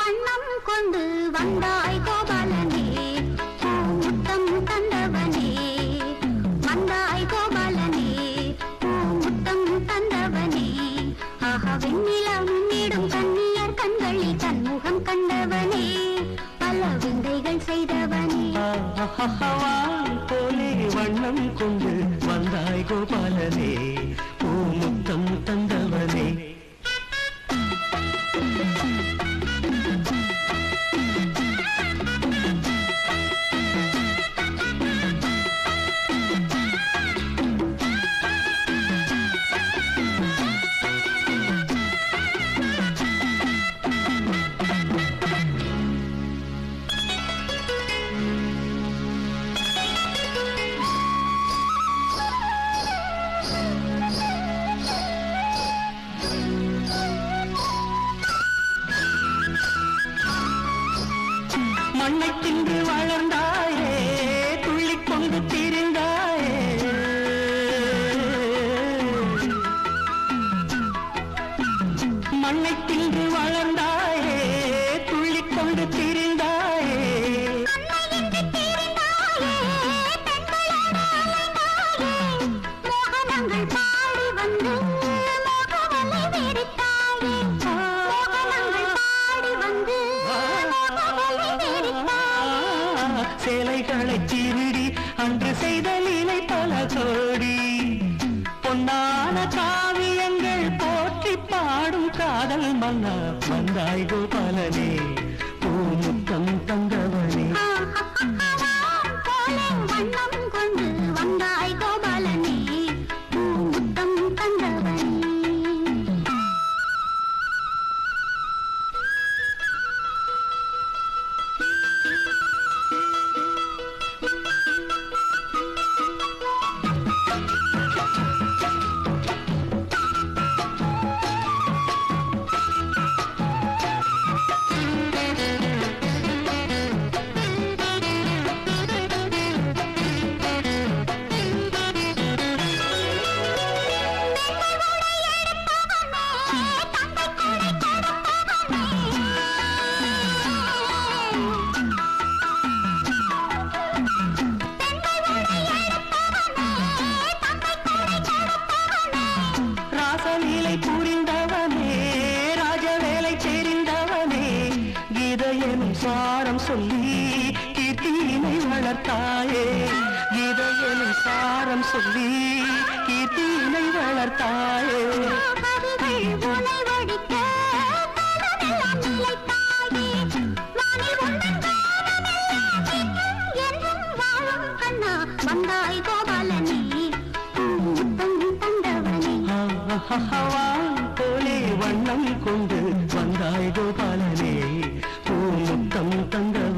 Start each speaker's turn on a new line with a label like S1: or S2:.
S1: வண்ணம் கொண்டு வந்தாய் கோபாலனே. பூ முத்தம் தந்தவனே. வந்தாய் கோபாலனே. பூ முத்தம் தந்தவனே. ஆஹா வெண்ணிலா முன்னிடும் கண்ணியர் கண்களில் தன்முகம் கண்டவனே. பல விந்தைகள் செய்தவனே.
S2: போலே வண்ணம் கொண்டு வந்தாய் கோபாலனே. பூமுத்தம் தந்தவனே. மண்ணை தின்று வளர்ந்தார். லீலை பொன்னான காவியங்கள் போற்றி பாடும் காதல் மன்னா வந்தாய் கோபாலனே. பூமுத்தம்
S1: தங்க
S2: ராசலீலை புரிந்தவனே ராஜவேலை தெரிந்தவனே கீதையின் சாரம் சொல்லி கீர்த்தியினை வளர்த்தாயே. கீதையின் சாரம் சொல்லி கீர்த்தியினை வளர்த்தாயே. வான் வண்ணம் கொண்டு வந்தாய் கோபாலனே. பூமுத்தம் தந்த